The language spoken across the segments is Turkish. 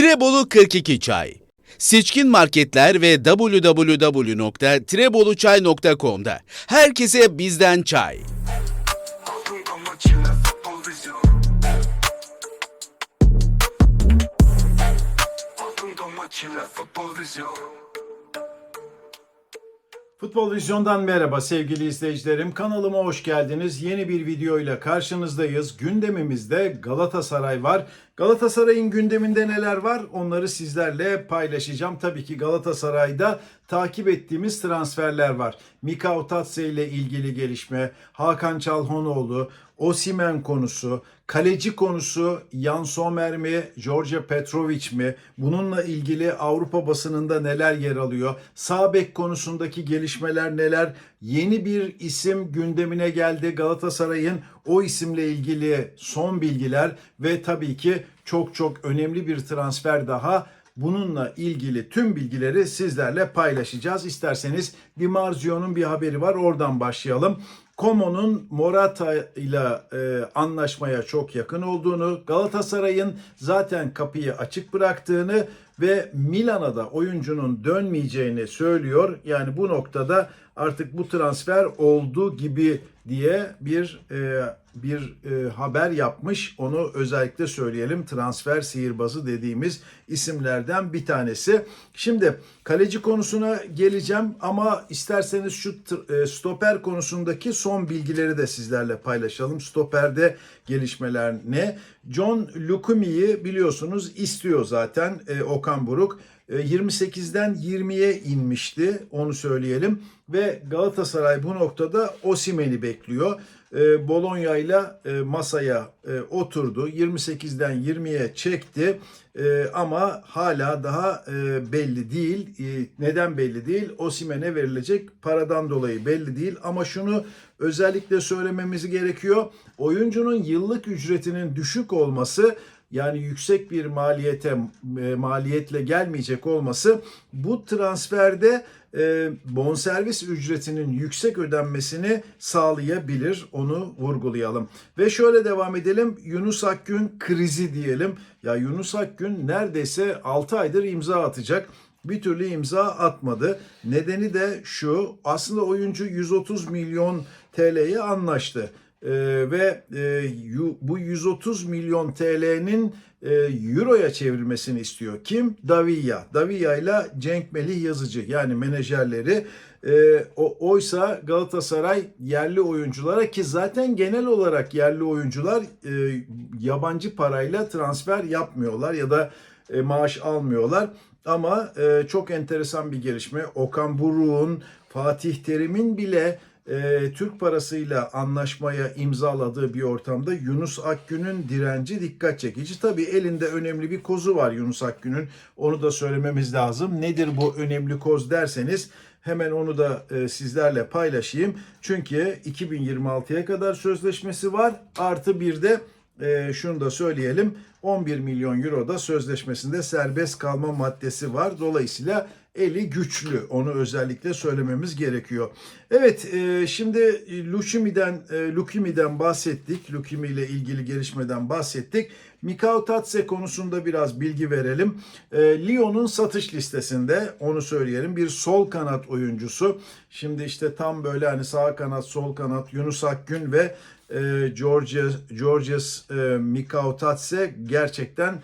Tirebolu 42 Çay Seçkin marketler ve www.treboluçay.com'da herkese bizden çay. Futbol Vizyon'dan merhaba sevgili izleyicilerim. Kanalıma hoş geldiniz. Yeni bir videoyla karşınızdayız. Gündemimizde Galatasaray var. Galatasaray'ın gündeminde neler var? Onları sizlerle paylaşacağım. Tabii ki Galatasaray'da takip ettiğimiz transferler var. Mikao Tatse ile ilgili gelişme, Hakan Çalhanoğlu, Osimen konusu, kaleci konusu Jan Sommer mi, George Petrovic mi? Bununla ilgili Avrupa basınında neler yer alıyor? Sağ bek konusundaki gelişmeler neler? Yeni bir isim gündemine geldi Galatasaray'ın. O isimle ilgili son bilgiler ve tabii ki çok çok önemli bir transfer daha. Bununla ilgili tüm bilgileri sizlerle paylaşacağız. İsterseniz Di Marzio'nun bir haberi var. Oradan başlayalım. Como'nun Morata ile e, anlaşmaya çok yakın olduğunu, Galatasaray'ın zaten kapıyı açık bıraktığını ve Milan'a da oyuncunun dönmeyeceğini söylüyor. Yani bu noktada artık bu transfer oldu gibi diye bir e, bir e, haber yapmış. Onu özellikle söyleyelim. Transfer sihirbazı dediğimiz isimlerden bir tanesi. Şimdi kaleci konusuna geleceğim ama isterseniz şu e, stoper konusundaki son bilgileri de sizlerle paylaşalım. Stoperde gelişmeler ne? John Lukumi'yi biliyorsunuz istiyor zaten e, Okan Buruk. E, 28'den 20'ye inmişti onu söyleyelim ve Galatasaray bu noktada Osimen'i bekliyor. E, Bologna ile e, masaya e, oturdu. 28'den 20'ye çekti. E, ama hala daha e, belli değil. Neden belli değil? Osimen'e verilecek paradan dolayı belli değil. Ama şunu özellikle söylememiz gerekiyor. Oyuncunun yıllık ücretinin düşük olması yani yüksek bir maliyete e, maliyetle gelmeyecek olması bu transferde e, bonservis ücretinin yüksek ödenmesini sağlayabilir. Onu vurgulayalım. Ve şöyle devam edelim. Yunus Akgün krizi diyelim. Ya Yunus Akgün neredeyse 6 aydır imza atacak bir türlü imza atmadı. Nedeni de şu aslında oyuncu 130 milyon TL'ye anlaştı. Ee, ve e, yu- bu 130 milyon TL'nin e, Euro'ya çevrilmesini istiyor. Kim? Davia. Davia ile Cenk Melih Yazıcı yani menajerleri. E, o, oysa Galatasaray yerli oyunculara ki zaten genel olarak yerli oyuncular e, yabancı parayla transfer yapmıyorlar ya da e, maaş almıyorlar. Ama e, çok enteresan bir gelişme. Okan Buruk'un, Fatih Terim'in bile e, Türk parasıyla anlaşmaya imzaladığı bir ortamda Yunus Akgün'ün direnci dikkat çekici. Tabii elinde önemli bir kozu var Yunus Akgün'ün. Onu da söylememiz lazım. Nedir bu önemli koz derseniz hemen onu da e, sizlerle paylaşayım. Çünkü 2026'ya kadar sözleşmesi var. Artı bir de e, şunu da söyleyelim 11 milyon euro da sözleşmesinde serbest kalma maddesi var. Dolayısıyla eli güçlü. Onu özellikle söylememiz gerekiyor. Evet e, şimdi Lukimi'den e, Lukimi'den bahsettik. Lukimi ile ilgili gelişmeden bahsettik. Mikao Tatse konusunda biraz bilgi verelim. E, Lyon'un satış listesinde onu söyleyelim. Bir sol kanat oyuncusu. Şimdi işte tam böyle hani sağ kanat, sol kanat Yunus Akgün ve e, Georges, Georges e, Mikao Tatse gerçekten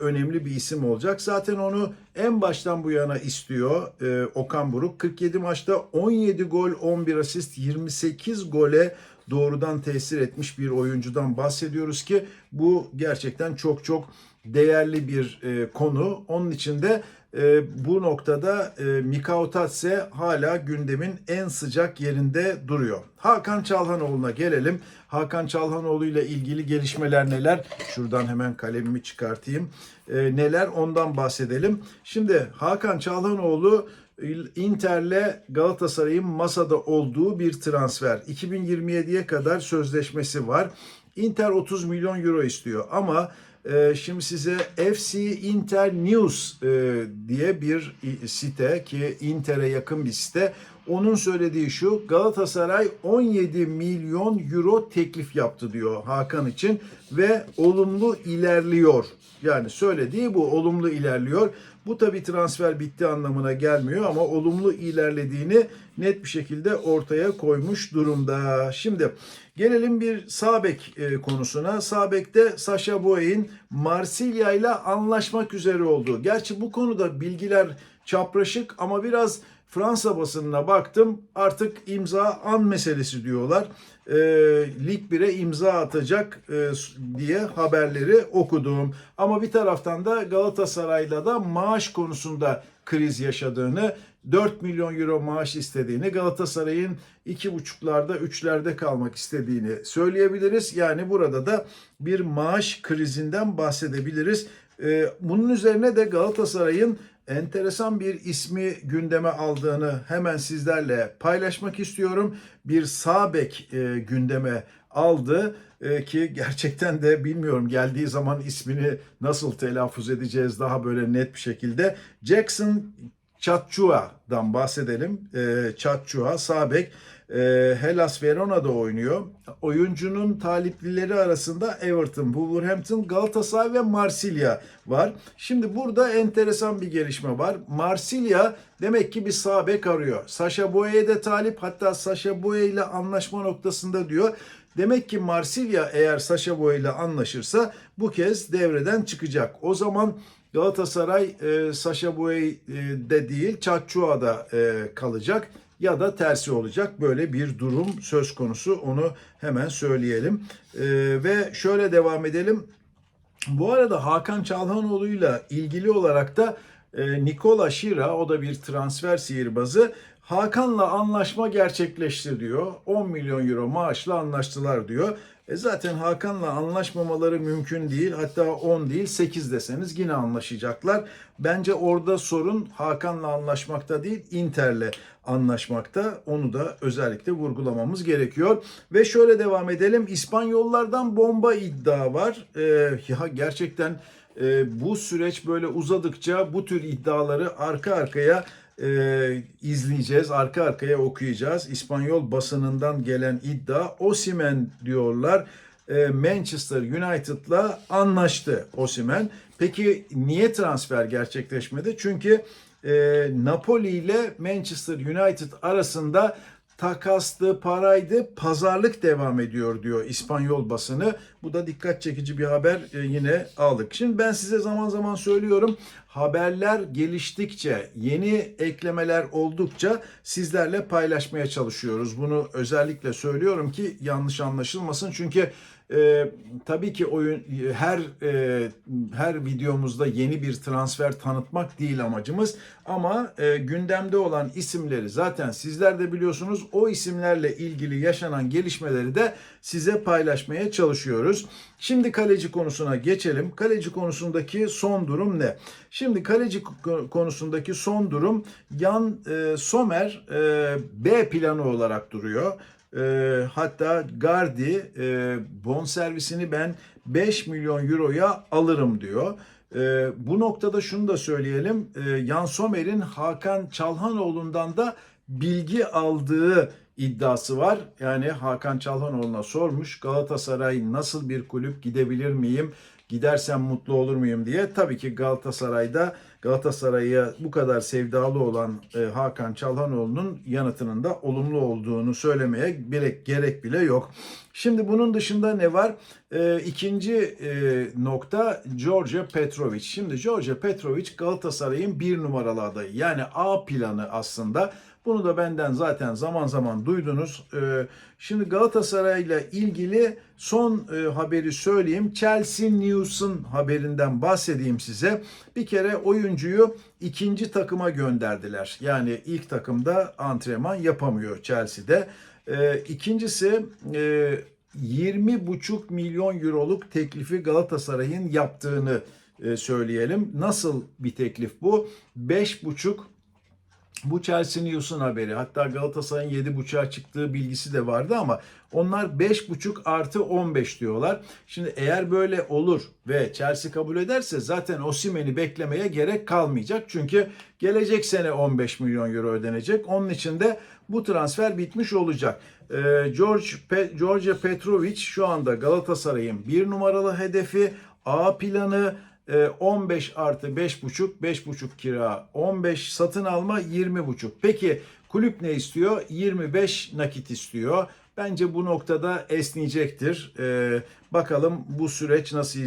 önemli bir isim olacak. Zaten onu en baştan bu yana istiyor e, Okan Buruk. 47 maçta 17 gol, 11 asist, 28 gole doğrudan tesir etmiş bir oyuncudan bahsediyoruz ki bu gerçekten çok çok değerli bir e, konu. Onun için de e, bu noktada e, Mikao Tatse hala gündemin en sıcak yerinde duruyor. Hakan Çalhanoğlu'na gelelim. Hakan Çalhanoğlu ile ilgili gelişmeler neler? Şuradan hemen kalemimi çıkartayım. E, neler ondan bahsedelim. Şimdi Hakan Çalhanoğlu Inter'le Galatasaray'ın masada olduğu bir transfer. 2027'ye kadar sözleşmesi var. Inter 30 milyon euro istiyor ama e, şimdi size FC Inter News e, diye bir site ki Inter'e yakın bir site. Onun söylediği şu Galatasaray 17 milyon euro teklif yaptı diyor Hakan için ve olumlu ilerliyor. Yani söylediği bu olumlu ilerliyor. Bu tabi transfer bitti anlamına gelmiyor ama olumlu ilerlediğini net bir şekilde ortaya koymuş durumda. Şimdi gelelim bir sağ bek e, konusuna. Sağ bekte Sasha Boey'in Marsilya ile anlaşmak üzere olduğu. Gerçi bu konuda bilgiler çapraşık ama biraz Fransa basınına baktım artık imza an meselesi diyorlar. E, Lig 1'e imza atacak e, diye haberleri okudum. Ama bir taraftan da Galatasaray'la da maaş konusunda kriz yaşadığını 4 milyon euro maaş istediğini Galatasaray'ın 2,5'larda 3'lerde kalmak istediğini söyleyebiliriz. Yani burada da bir maaş krizinden bahsedebiliriz. Ee, Bunun üzerine de Galatasaray'ın enteresan bir ismi gündeme aldığını hemen sizlerle paylaşmak istiyorum. Bir sağ bek e, gündeme aldı e, ki gerçekten de bilmiyorum geldiği zaman ismini nasıl telaffuz edeceğiz daha böyle net bir şekilde. Jackson Chatchua'dan bahsedelim. E, Chatchua sağ bek. E, Hellas Verona'da oynuyor. Oyuncunun taliplileri arasında Everton, Wolverhampton, Galatasaray ve Marsilya var. Şimdi burada enteresan bir gelişme var. Marsilya demek ki bir sağ bek arıyor. Sasha Boye'ye de talip hatta Sasha Boye ile anlaşma noktasında diyor. Demek ki Marsilya eğer Sasha Boye ile anlaşırsa bu kez devreden çıkacak. O zaman Galatasaray e, Sasha Boye e, de değil Çatçua'da e, kalacak ya da tersi olacak. Böyle bir durum söz konusu onu hemen söyleyelim. E, ve şöyle devam edelim. Bu arada Hakan Çalhanoğlu'yla ilgili olarak da e, Nikola Şira o da bir transfer sihirbazı Hakan'la anlaşma gerçekleşti diyor. 10 milyon euro maaşla anlaştılar diyor. E zaten Hakan'la anlaşmamaları mümkün değil. Hatta 10 değil 8 deseniz yine anlaşacaklar. Bence orada sorun Hakan'la anlaşmakta değil Inter'le anlaşmakta. Onu da özellikle vurgulamamız gerekiyor. Ve şöyle devam edelim. İspanyollardan bomba iddia var. E, ya gerçekten e, bu süreç böyle uzadıkça bu tür iddiaları arka arkaya e, izleyeceğiz, arka arkaya okuyacağız. İspanyol basınından gelen iddia Osimen diyorlar. E, Manchester United'la anlaştı Osimen. Peki niye transfer gerçekleşmedi? Çünkü e, Napoli ile Manchester United arasında takastı, paraydı, pazarlık devam ediyor diyor İspanyol basını. Bu da dikkat çekici bir haber e, yine aldık. Şimdi ben size zaman zaman söylüyorum haberler geliştikçe, yeni eklemeler oldukça sizlerle paylaşmaya çalışıyoruz. Bunu özellikle söylüyorum ki yanlış anlaşılmasın. Çünkü e, tabii ki oyun her e, her videomuzda yeni bir transfer tanıtmak değil amacımız ama e, gündemde olan isimleri zaten sizler de biliyorsunuz o isimlerle ilgili yaşanan gelişmeleri de size paylaşmaya çalışıyoruz. Şimdi kaleci konusuna geçelim. Kaleci konusundaki son durum ne? Şimdi kaleci konusundaki son durum Yan e, Somer e, B planı olarak duruyor. E, hatta Gardi e, bonservisini ben 5 milyon euroya alırım diyor. E, bu noktada şunu da söyleyelim. E, Yan Somer'in Hakan Çalhanoğlu'ndan da bilgi aldığı iddiası var. Yani Hakan Çalhanoğlu'na sormuş Galatasaray nasıl bir kulüp gidebilir miyim? Gidersem mutlu olur muyum diye. Tabii ki Galatasaray'da Galatasaray'a bu kadar sevdalı olan e, Hakan Çalhanoğlu'nun yanıtının da olumlu olduğunu söylemeye gerek, gerek bile yok. Şimdi bunun dışında ne var? E, ikinci e, nokta George Petrovic. Şimdi George Petrovic Galatasaray'ın bir numaralı adayı. Yani A planı aslında. Bunu da benden zaten zaman zaman duydunuz. Ee, şimdi Galatasaray ile ilgili son e, haberi söyleyeyim. Chelsea News'un haberinden bahsedeyim size. Bir kere oyuncuyu ikinci takıma gönderdiler. Yani ilk takımda antrenman yapamıyor Chelsea'de. Ee, ikincisi e, 20,5 milyon euroluk teklifi Galatasaray'ın yaptığını e, söyleyelim. Nasıl bir teklif bu? 5,5 Bu Chelsea News'un haberi. Hatta Galatasaray'ın 7.5'a çıktığı bilgisi de vardı ama onlar 5.5 artı 15 diyorlar. Şimdi eğer böyle olur ve Chelsea kabul ederse zaten Osimhen'i beklemeye gerek kalmayacak. Çünkü gelecek sene 15 milyon euro ödenecek. Onun için de bu transfer bitmiş olacak. Ee, George Pe- George Petrovic şu anda Galatasaray'ın bir numaralı hedefi. A planı 15 artı 5,5, 5,5 kira, 15 satın alma 20,5. Peki kulüp ne istiyor? 25 nakit istiyor. Bence bu noktada esneyecektir. Ee, bakalım bu süreç nasıl e,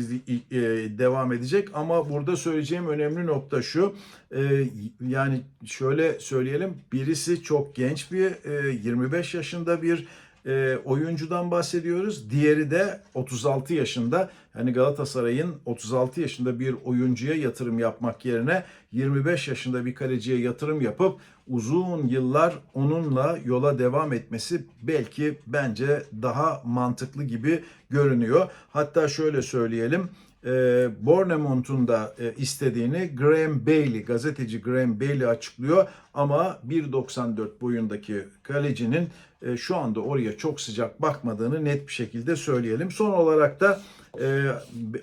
devam edecek. Ama burada söyleyeceğim önemli nokta şu. Ee, yani şöyle söyleyelim. Birisi çok genç bir e, 25 yaşında bir e, oyuncudan bahsediyoruz. Diğeri de 36 yaşında. Yani Galatasaray'ın 36 yaşında bir oyuncuya yatırım yapmak yerine 25 yaşında bir kaleciye yatırım yapıp uzun yıllar onunla yola devam etmesi belki bence daha mantıklı gibi görünüyor. Hatta şöyle söyleyelim. E, Bournemouth'un da e, istediğini Graham Bailey, gazeteci Graham Bailey açıklıyor. Ama 1.94 boyundaki kalecinin e, şu anda oraya çok sıcak bakmadığını net bir şekilde söyleyelim. Son olarak da e,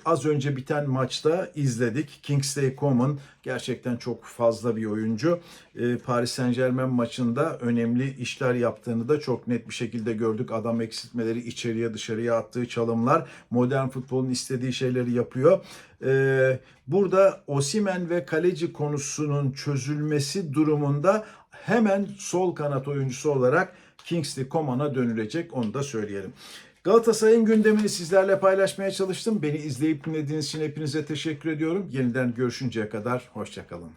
az önce biten maçta izledik. Kingsley Coman gerçekten çok fazla bir oyuncu. E, Paris Saint Germain maçında önemli işler yaptığını da çok net bir şekilde gördük. Adam eksiltmeleri içeriye dışarıya attığı çalımlar modern futbolun istediği şeyleri yapıyor. E, burada Osimen ve kaleci konusunun çözülmesi durumunda hemen sol kanat oyuncusu olarak Kingsley Coman'a dönülecek onu da söyleyelim. Galatasaray'ın gündemini sizlerle paylaşmaya çalıştım. Beni izleyip dinlediğiniz için hepinize teşekkür ediyorum. Yeniden görüşünceye kadar hoşçakalın.